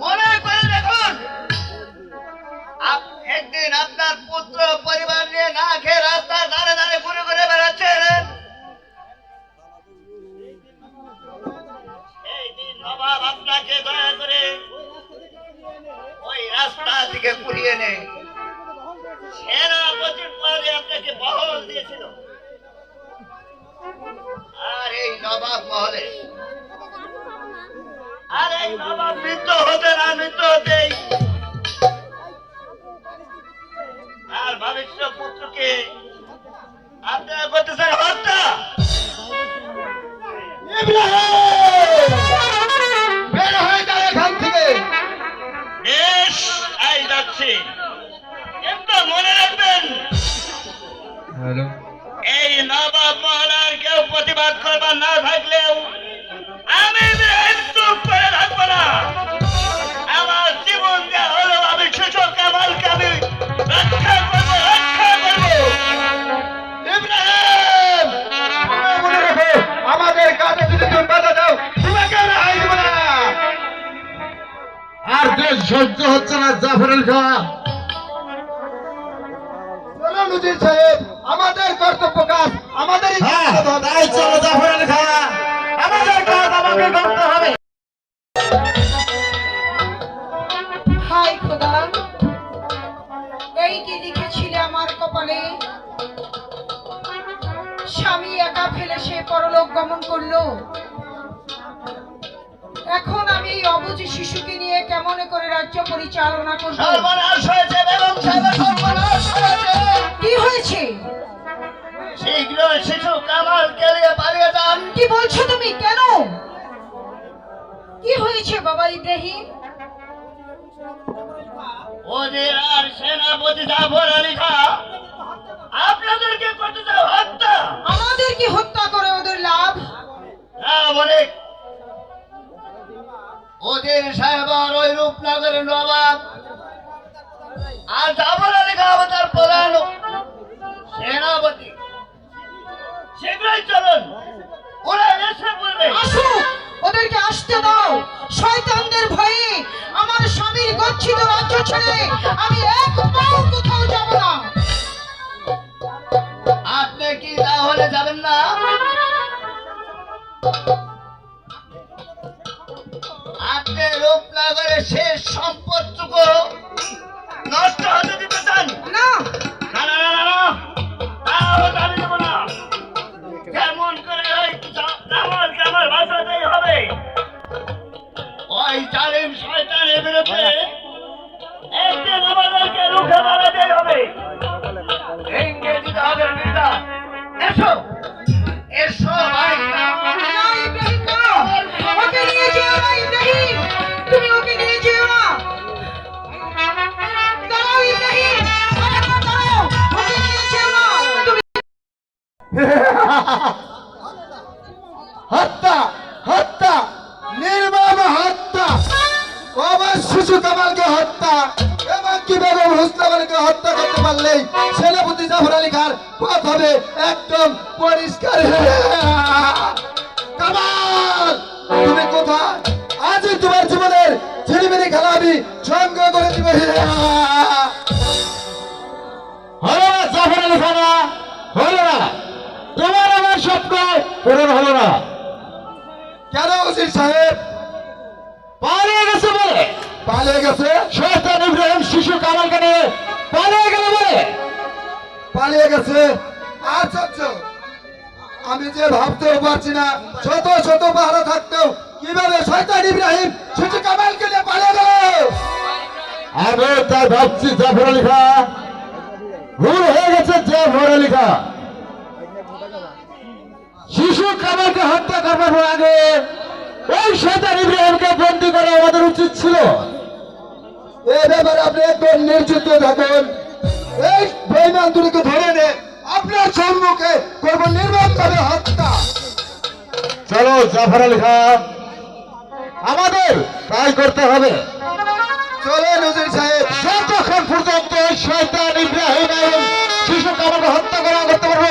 মনে করে দেখুন একদিন রাস্তার ওই রাস্তা থেকে ঘুরিয়ে নেয় সেনাপতির পদে আপনাকে বহল দিয়েছিল। নবাব মহলে। আর এই নবাব মৃত্যু হতে না মৃত্যু হতেই। আর ভবিষ্য পুত্রকে আপনারা করতেছেন হত্যা। বের হয়ে যায় এখান থেকে। বেশ আই যাচ্ছি। কিন্তু মনে রাখবেন হ্যালো। এই নবাব মহলার কেউ প্রতিবাদ করবার না থাকলেও আমি থাকব না। আমার জীবন হলো আমি সুযোগ কামালকে আমি রক্ষা করব রক্ষা করব। ইব্রাহিম! মনে রাখো আমাদের কাজে যদি তুমি বাধা দাও তোমাকে রেহাই দেব না। আর যে সহ্য হচ্ছে না জাফর আলী খান চলো নজির সাহেব খোদা এই কি লিখেছিলে আমার কপালে? স্বামী একা ফেলে সে পরলোক গমন করল। এখন আমি এই অবুঝ শিশুকে নিয়ে কেমন করে রাজ্য পরিচালনা করব? কি হয়েছে? শীঘ্র শিশু কামালকে নিয়ে পালিয়ে যান। কি বলছো তুমি? কেন? কি হয়েছে বাবা ইব্রাহিম? ওদের আর সেনাপতি জাফর আলী খা আপনাদেরকে করতে দাও হত্যা। আমাদের কি হত্যা করে ওদের লাভ? না বলে। ওদের সাহেব আর ওই রূপনগরের নবাব। আর জাফর আলী খা ছেড়ে আমি এক পাও কোথাও না। আপনি কি না? আপনি রূপনগরের শেষ সম্পদটুকু নষ্ট হতে হত্যা করতে পারলেই সেনাপতি জাফর আলী খান পথ হবে একদম পরিষ্কার কামাল তুমি কোথায়? আজই তোমার জীবনের ঝিলিমিলি খেলা আমি সঙ্গ করে দিব। হলো না জাফর আলী খানা? হলো না। তোমার আমার স্বপ্ন পূরণ হলো না। কেন উজির সাহেব? পালিয়ে গেছে বলে। পালিয়ে গেছে? শয়তান ইব্রাহিম শিশু কামালকে নিয়ে পালিয়ে গেল বলে। পালিয়ে গেছে। আশ্চর্য আমি যে ভাবতেও পারছি না শত শত পাহারা থাকতেও কীভাবে শয়তান ইব্রাহিম শিশু কামালকে নিয়ে পালিয়ে গেল? আমি তাই ভাবছি জাফর আলী খা। ভুল হয়ে গেছে জাফর আলী খা। শিশু কামালকে হত্যা করবার আগে ওই শয়তান ইব্রাহিমকে বন্দি করা আমাদের উচিত ছিল। এই ব্যাপারে আপনি একদম নির্জিত থাকুন। এই বেইমান দুটিকে ধরে নে আপনার সম্মুখে করব নির্মম ভাবে হত্যা। চলো, জাফর আলী খান আমাদের তাই করতে হবে। চলে নজির সাহেব। যতক্ষণ পর্যন্ত শয়তান ইব্রাহিম শিশু কামালকে হত্যা করা করতে পারব?